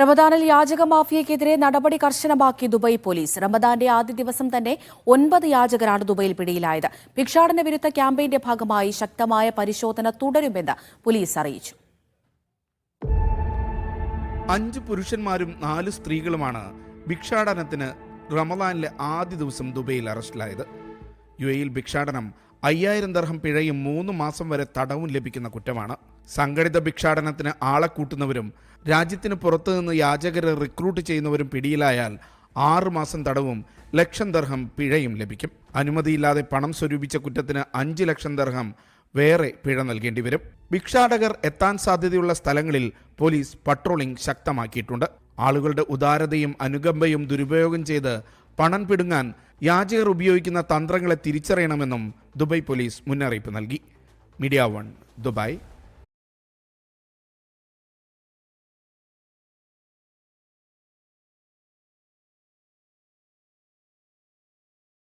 റമദാനിൽ യാചക മാഫിയയ്ക്കെതിരെ നടപടി കർശനമാക്കി ദുബായ് പോലീസ്. റമദാന്റെ ആദ്യ ദിവസം തന്നെ ഒൻപത് യാചകരാണ് ദുബൈയിൽ പിടിയിലായത്. ഭിക്ഷാടന വിരുദ്ധ ക്യാമ്പയിന്റെ ഭാഗമായി ശക്തമായ പരിശോധന തുടരുമെന്ന് പോലീസ് അറിയിച്ചു. അഞ്ച് പുരുഷന്മാരും നാല് സ്ത്രീകളുമാണ് ഭിക്ഷാടനത്തിന് റമദാനിലെ ആദ്യ ദിവസം ദുബൈയിൽ അറസ്റ്റിലായത്. യു എയിൽ ഭിക്ഷാടനം അയ്യായിരം ദർഹം പിഴയും മൂന്ന് മാസം വരെ തടവും ലഭിക്കുന്ന കുറ്റമാണ്. സംഘടിത ഭിക്ഷാടനത്തിന് ആളെ കൂട്ടുന്നവരും രാജ്യത്തിന് പുറത്തുനിന്ന് യാചകരെ റിക്രൂട്ട് ചെയ്യുന്നവരും പിടിയിലായാൽ ആറ് മാസം തടവും ലക്ഷം ദർഹം പിഴയും ലഭിക്കും. അനുമതിയില്ലാതെ പണം സ്വരൂപിച്ച കുറ്റത്തിന് അഞ്ച് ലക്ഷം ദർഹം വേറെ പിഴ നൽകേണ്ടി വരും. ഭിക്ഷാടകർ എത്താൻ സാധ്യതയുള്ള സ്ഥലങ്ങളിൽ പോലീസ് പട്രോളിംഗ് ശക്തമാക്കിയിട്ടുണ്ട്. ആളുകളുടെ ഉദാരതയും അനുകമ്പയും ദുരുപയോഗം ചെയ്ത് പണം പിടുങ്ങാൻ യാചകർ ഉപയോഗിക്കുന്ന തന്ത്രങ്ങളെ തിരിച്ചറിയണമെന്നും ദുബായ് പോലീസ് മുന്നറിയിപ്പ് നൽകി. Media one Dubai.